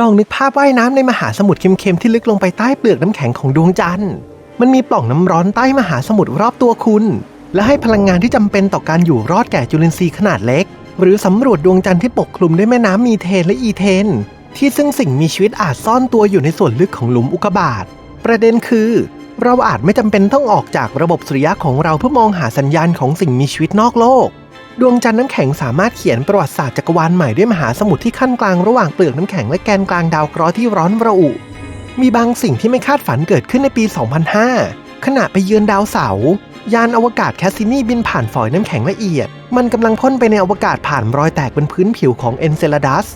ลองนึกภาพว่ายน้ำในมหาสมุทรเค็มๆที่ลึกลงไปใต้เปลือกน้ำแข็งของดวงจันทร์ มันมีปล่องน้ำร้อนใต้มหาสมุทรรอบตัวคุณ และให้พลังงานที่จำเป็นต่อการอยู่รอดแก่จุลินทรีย์ขนาดเล็ก หรือสำรวจดวงจันทร์ที่ปกคลุมด้วยแม่น้ำมีเทนและอีเทน ที่ซึ่งสิ่งมีชีวิตอาจซ่อนตัวอยู่ในส่วนลึกของหลุมอุกกาบาต ประเด็นคือ เราอาจไม่จำเป็นต้องออกจากระบบสุริยะของเราเพื่อมองหาสัญญาณของสิ่งมีชีวิตนอกโลก ดวงจันทร์น้ำแข็งสามารถเขียนประวัติศาสตร์จักรวาลใหม่ด้วยมหาสมุทรที่ขั้นกลางระหว่างเปลือกน้ำแข็งและแกนกลางดาวเคราะห์ที่ร้อนระอุ มีบางสิ่งที่ไม่คาดฝันเกิดขึ้นในปี 2005 ขณะไปเยือนดาวเสาร์ยานอวกาศแคสซินีบินผ่านฝอยน้ำแข็งละเอียด มันกำลังพ่นไปในอวกาศผ่านรอยแตกบนพื้นผิวของเอนเซลาดัส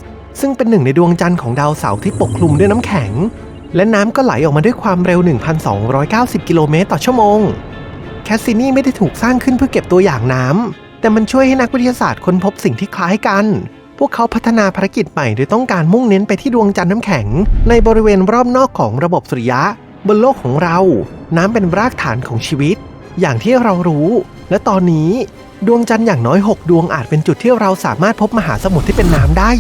ซึ่งเป็นหนึ่งในดวงจันทร์ของดาวเสาร์ที่ปกคลุมด้วยน้ำแข็ง และน้ำก็ไหลออกมาด้วยความเร็ว 1,290 กิโลเมตรต่อชั่วโมง แคสซินีไม่ได้ถูกสร้างขึ้นเพื่อเก็บตัวอย่างน้ำ แต่มันช่วยให้นักวิทยาศาสตร์ค้นพบสิ่งที่คล้ายกัน พวกเขาพัฒนาภารกิจใหม่โดยต้องการมุ่งเน้นไปที่ดวงจันทร์น้ำแข็ง ในบริเวณรอบนอกของระบบสุริยะ บนโลกของเรา น้ำเป็นรากฐานของชีวิต อย่างที่เรารู้ และตอนนี้ ดวงจันทร์อย่างน้อย 6 ดวงอาจเป็นจุดที่เราสามารถพบมหาสมุทรที่เป็นน้ำได้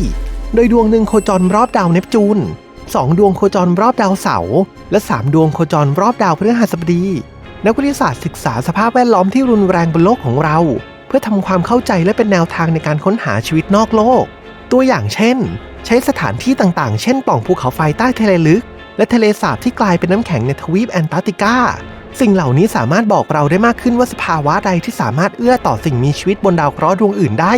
โดยดวงหนึ่งโคจรรอบดาวเนปจูน2ดวงโคจรรอบดาวเสาร์และ 3 ดวงโคจรรอบดาวพฤหัสบดี นักวิทยาศาสตร์ศึกษาสภาพแวดล้อมที่รุนแรงบนโลกของเรา เพื่อทำความเข้าใจและเป็นแนวทางในการค้นหาชีวิตนอกโลก ตัวอย่างเช่น ใช้สถานที่ต่างๆ เช่นปล่องภูเขาไฟใต้ทะเลลึก และทะเลสาบที่กลายเป็นน้ำแข็งในทวีปแอนตาร์กติกาสิ่งเหล่านี้สามารถบอกเราได้มากขึ้นว่าสภาวะใดที่สามารถเอื้อต่อสิ่งมีชีวิตบนดาวเคราะห์ดวงอื่นได้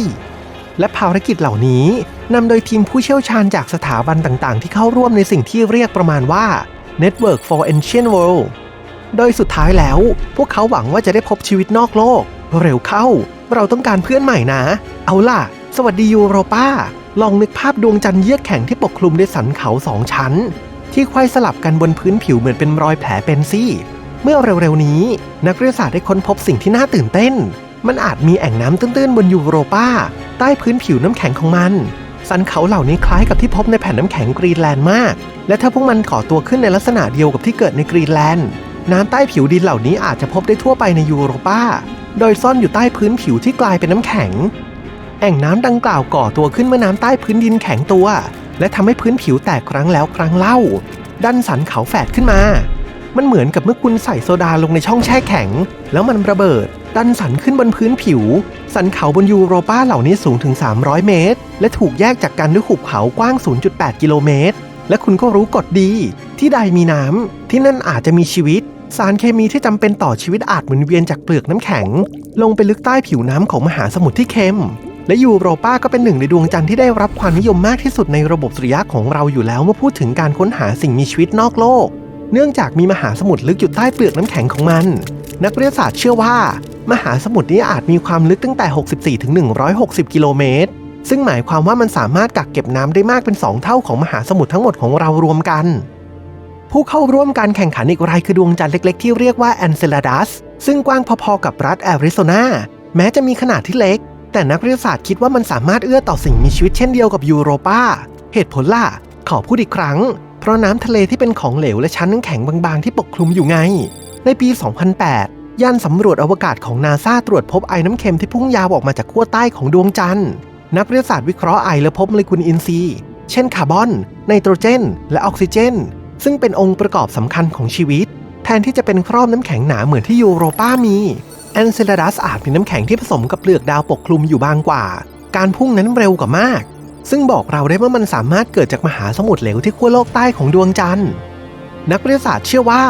และภารกิจเหล่านี้นำโดยทีมผู้เชี่ยวชาญจากสถาบันต่างๆ ที่เข้าร่วมในสิ่งที่เรียกประมาณว่า Network for Ancient World โดยสุดท้ายแล้ว พวกเขาหวังว่าจะได้พบชีวิตนอกโลก เร็วเข้า เราต้องการเพื่อนใหม่นะ เอาล่ะ สวัสดียูโรป้า ลองนึกภาพดวงจันทร์เยือกแข็งที่ปกคลุมด้วยสันเขาสองชั้น ที่ไขว้สลับกันบนพื้นผิวเหมือนเป็นรอยแผลเป็นซี่ เมื่อเร็วๆนี้ นักวิทยาศาสตร์ได้ค้นพบสิ่งที่น่าตื่นเต้น มันอาจมีแอ่งน้ำตื้นๆบนยูโรป้า ใต้พื้นผิวน้ำแข็งของมันสันเขาเหล่านี้คล้ายกับที่พบในแผ่นน้ำแข็งกรีนแลนด์มาก และถ้าพวกมันก่อตัวขึ้นในลักษณะเดียวกับที่เกิดในกรีนแลนด์ น้ำใต้ผิวดินเหล่านี้อาจจะพบได้ทั่วไปในยูโรปา โดยซ่อนอยู่ใต้พื้นผิวที่กลายเป็นน้ำแข็ง แอ่งน้ำดังกล่าวก่อตัวขึ้นเมื่อน้ำใต้พื้นดินแข็งตัว และทำให้พื้นผิวแตกครั้งแล้วครั้งเล่า ดันสันเขาแฝดขึ้นมา มันเหมือนกับเมื่อคุณใส่โซดาลงในช่องแช่แข็ง แล้วมันระเบิด ดันสันขึ้นบนพื้นผิว สันเขาบนยูโรปาเหล่านี้สูงถึง 300 เมตร และถูกแยกจากกันด้วยหุบเขากว้าง 0.8 กิโลเมตร และคุณก็รู้กฎดี ที่ใดมีน้ำที่นั่นอาจจะมีชีวิต สารเคมีที่จำเป็นต่อชีวิตอาจหมุนเวียนจากเปลือกน้ำแข็ง ลงไปลึกใต้ผิวน้ำของมหาสมุทรที่เค็ม และยูโรปาก็เป็นหนึ่งในดวงจันทร์ที่ได้รับความนิยมมากที่สุดในระบบสุริยะของเราอยู่แล้วเมื่อพูดถึงการค้นหาสิ่งมีชีวิตนอกโลก เนื่องจากมีมหาสมุทรลึกอยู่ใต้เปลือกน้ำแข็งของมัน นักวิทยาศาสตร์เชื่อว่า มหาสมุทรนี้อาจมีความลึกตั้งแต่ 64ถึง160 กิโลเมตรซึ่งหมายความว่ามันสามารถกักเก็บน้ำได้มากเป็น 2 เท่าของมหาสมุทรทั้งหมดของเรารวมกัน ผู้เข้าร่วมการแข่งขันอีกรายคือดวงจันทร์เล็ก ๆ ที่เรียกว่าแอนเซลาดัสซึ่งกว้างพอๆกับรัฐแอริโซนาแม้จะมีขนาดที่เล็ก แต่นักวิทยาศาสตร์คิดว่ามันสามารถเอื้อต่อสิ่งมีชีวิตเช่นเดียวกับยูโรปาเหตุผลล่ะ ขอพูดอีกครั้ง เพราะน้ำทะเลที่เป็นของเหลวและชั้นน้ำแข็งบางๆ ที่ปกคลุมอยู่ไง ในปี 2008 ยานสำรวจอวกาศของนาซาตรวจพบไอ้น้ำเค็มที่พุ่งยาวออกมาจากขั้วใต้ของดวงจันทร์นักวิทยาศาสตร์วิเคราะห์ไอและพบโมเลกุลอินทรีย์ เช่นคาร์บอน ไนโตรเจน และออกซิเจน ซึ่งเป็นองค์ประกอบสำคัญของชีวิต แทนที่จะเป็นครอบน้ำแข็งหนาเหมือนที่ยูโรปามีแอนเซลาดัสอาจมีน้ำแข็งที่ผสมกับเปลือกดาวปกคลุมอยู่บางกว่า การพุ่งนั้นเร็วกว่ามาก ซึ่งบอกเราได้ว่ามันสามารถเกิดจากมหาสมุทรเหลวที่ขั้วโลกใต้ของดวงจันทร์ นักวิทยาศาสตร์เชื่อว่า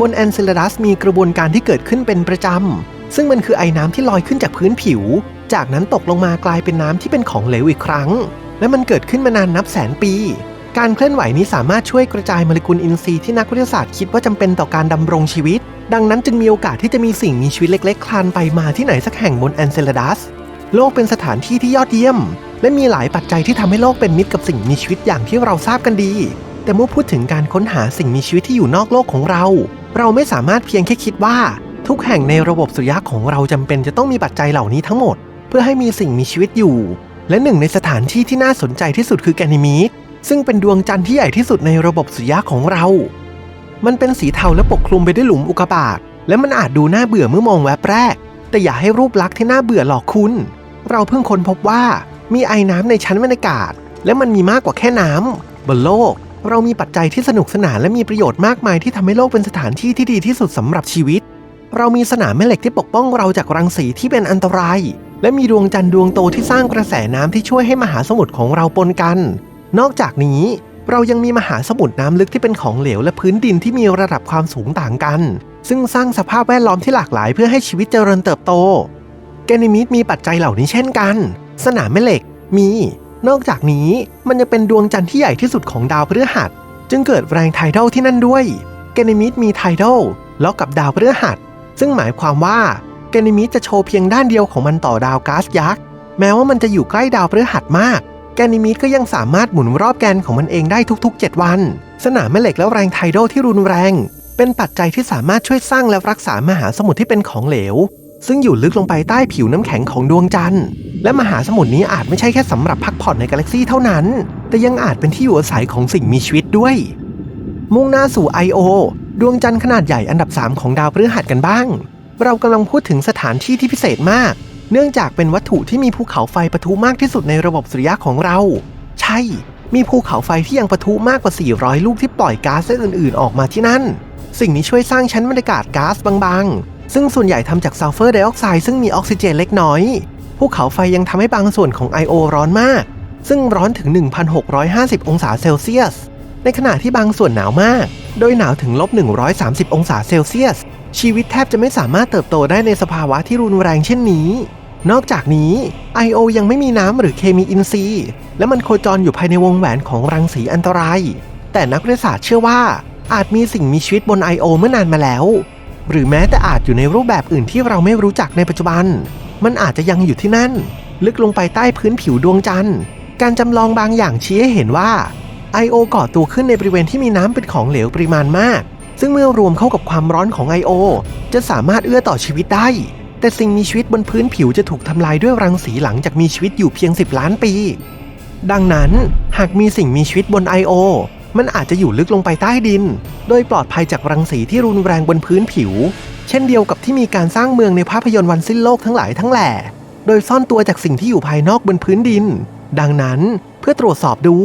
บนแอนเซลาดัสมีกระบวนการที่เกิดขึ้นเป็นประจำ ซึ่งมันคือไอ้น้ำที่ลอยขึ้นจากพื้นผิว จากนั้นตกลงมากลายเป็นน้ำที่เป็นของเหลวอีกครั้ง และมันเกิดขึ้นมานานนับแสนปี การเคลื่อนไหวนี้สามารถช่วยกระจายโมเลกุลอินทรีย์ที่นักวิทยาศาสตร์คิดว่าจำเป็นต่อการดำรงชีวิต ดังนั้นจึงมีโอกาสที่จะมีสิ่งมีชีวิตเล็ก ๆ คลานไปมาที่ไหนสักแห่งบนแอนเซลาดัสโลกเป็นสถานที่ที่ยอดเยี่ยม และมีหลายปัจจัยที่ทำให้โลกเป็นมิตรกับสิ่งมีชีวิตอย่างที่เราทราบกันดี แต่เมื่อพูดถึงการค้นหาสิ่งมีชีวิตที่อยู่นอกโลกของเรา เราไม่สามารถเพียงแค่คิดว่า ทุกแห่งในระบบสุริยะของเราจำเป็นจะต้องมีปัจจัยเหล่านี้ทั้งหมด เพื่อให้มีสิ่งมีชีวิตอยู่ และหนึ่งในสถานที่ที่น่าสนใจที่สุดคือแกนิมีด ซึ่งเป็นดวงจันทร์ที่ใหญ่ที่สุดในระบบสุริยะของเรา มันเป็นสีเทาและปกคลุมไปด้วยหลุมอุกกาบาต และมันอาจดูน่าเบื่อเมื่อมองแวบแรก แต่อย่าให้รูปลักษณ์ที่น่าเบื่อหลอกคุณ เราเพิ่งค้นพบว่ามีไอ้น้ำในชั้นบรรยากาศ และมันมีมากกว่าแค่น้บนโลก เรามีปัจจัยที่สนุกสนานและมีประโยชน์มากมายที่ทำให้โลกเป็นสถานที่ที่ดีที่สุดสำหรับชีวิต เรามีสนามแม่เหล็กที่ปกป้องเราจากรังสีที่เป็นอันตราย และมีดวงจันทร์ดวงโตที่สร้างกระแสน้ำที่ช่วยให้มหาสมุทรของเราปนกัน นอกจากนี้เรายังมีมหาสมุทรน้ำลึกที่เป็นของเหลวและพื้นดินที่มีระดับความสูงต่างกัน ซึ่งสร้างสภาพแวดล้อมที่หลากหลายเพื่อให้ชีวิตเจริญเติบโต แกนิมิดมีปัจจัยเหล่านี้เช่นกัน สนามแม่เหล็กมี นอกจากนี้มันยังเป็นดวงจันทร์ที่ใหญ่ที่สุดของดาวพฤหัส จึงเกิดแรงไทดอลที่นั่นด้วย แกนิมิดมีไทดอลล็อกกับดาวพฤหัส ซึ่งหมายความว่าแกนิมิดจะโชว์เพียงด้านเดียวของมันต่อดาวก๊าซยักษ์ แม้ว่ามันจะอยู่ใกล้ดาวพฤหัสมาก แกนิมิดก็ยังสามารถหมุนรอบแกนของมันเองได้ทุกๆ 7 วัน สนามแม่เหล็กและแรงไทดที่รุนแรง เป็นปัจจัยที่สามารถช่วยสร้างและรักษามหาสมุทรที่เป็นของเหลว ซึ่งอยู่ลึกลงไปใต้ผิวน้ำแข็งของดวงจันทร์ และมหาสมุทรนี้อาจไม่ใช่แค่สำหรับพักผ่อนในกาแล็กซีเท่านั้น แต่ยังอาจเป็นที่อยู่อาศัยของสิ่งมีชีวิตด้วย มุ่งหน้าสู่ I.O. ดวงจันทร์ขนาดใหญ่อันดับ 3 ของดาวพฤหัสกันบ้าง เรากำลังพูดถึงสถานที่ที่พิเศษมาก เนื่องจากเป็นวัตถุที่มีภูเขาไฟปะทุมากที่สุดในระบบสุริยะของเรา ใช่ มีภูเขาไฟที่ยังปะทุมากกว่า 400 ลูกที่ปล่อยก๊าซและอื่นๆ ออกมาที่นั่น สิ่งนี้ช่วยสร้างชั้นบรรยากาศก๊าซบางๆ ซึ่งส่วนใหญ่ทำจากซัลเฟอร์ไดออกไซด์ซึ่งมีออกซิเจนเล็กน้อย ภูเขาไฟยังทำให้บางส่วนของ I.O. ร้อนมาก ซึ่งร้อนถึง 1,650 องศาเซลเซียส ในขณะที่บางส่วนหนาวมาก โดยหนาวถึงลบ130 องศาเซลเซียส ชีวิตแทบจะไม่สามารถเติบโตได้ในสภาวะที่รุนแรงเช่นนี้ นอกจากนี้ I.O. ยังไม่มีน้ำหรือเคมีอินทรีย์ และมันโคจรอยู่ภายในวงแหวนของรังสีอันตราย แต่นักวิทยาศาสตร์เชื่อว่า อาจมีสิ่งมีชีวิตบน I.O. เมื่อนานมาแล้ว หรือแม้แต่อาจอยู่ในรูปแบบอื่นที่เราไม่รู้จักในปัจจุบัน มันอาจจะยังอยู่ที่นั่น ลึกลงไปใต้พื้นผิวดวงจันทร์ การจำลองบางอย่างชี้ให้เห็นว่า I.O. ก่อตัวขึ้นในบริเวณที่มีน้ำเป็นของเหลวปริมาณมาก ซึ่งเมื่อรวมเข้ากับความร้อนของ I.O. จะสามารถเอื้อต่อชีวิตได้ แต่สิ่งมีชีวิตบนพื้นผิวจะถูกทำลายด้วยรังสีหลังจากมีชีวิตอยู่เพียง 10 ล้านปี ดังนั้นหากมีสิ่งมีชีวิตบน I.O. มันอาจจะอยู่ลึกลงไปใต้ดิน โดยปลอดภัยจากรังสีที่รุนแรงบนพื้นผิว เช่นเดียวกับที่มีการสร้างเมืองในภาพยนตร์วันสิ้นโลกทั้งหลายทั้งแหล่ โดยซ่อนตัวจากสิ่งที่อยู่ภายนอกบนพื้นดิน ดังนั้นเพื่อตรวจสอบดู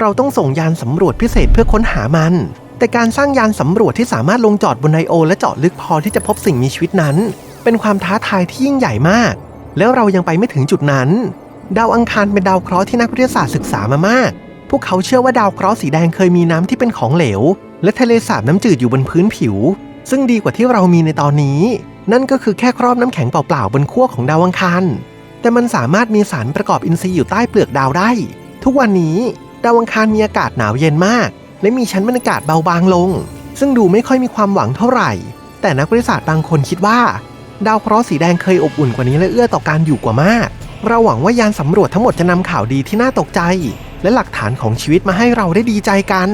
เราต้องส่งยานสำรวจพิเศษเพื่อค้นหามัน แต่การสร้างยานสำรวจที่สามารถลงจอดบนไอโอ และเจาะลึกพอที่จะพบสิ่งมีชีวิตนั้น เป็นความท้าทายที่ยิ่งใหญ่มาก แล้วเรายังไปไม่ถึงจุดนั้น ดาวอังคารเป็นดาวเคราะห์ที่นักวิทยาศาสตร์ศึกษามามาก พวกเขาเชื่อว่าดาวเคราะห์สีแดงเคยมีน้ำที่เป็นของเหลว และทะเลสาบน้ำจืดอยู่บนพื้นผิว ซึ่งดีกว่าที่เรามีในตอนนี้ นั่นก็คือแค่ครอบน้ำแข็งเปล่าๆบนขั้วของดาวอังคารแต่มันสามารถมีสารประกอบอินทรีย์อยู่ใต้เปลือกดาวได้ ทุกวันนี้ดาวอังคารมีอากาศหนาวเย็นมาก และมีชั้นบรรยากาศเบาบางลง ซึ่งดูไม่ค่อยมีความหวังเท่าไหร่ แต่นักวิทยาศาสตร์บางคนคิดว่า ดาวเคราะห์สีแดงเคยอบอุ่นกว่านี้และเอื้อต่อการอยู่กว่ามาก เราหวังว่ายานสำรวจทั้งหมดจะนำข่าวดีที่น่าตกใจ และหลักฐานของชีวิตมาให้เราได้ดีใจกัน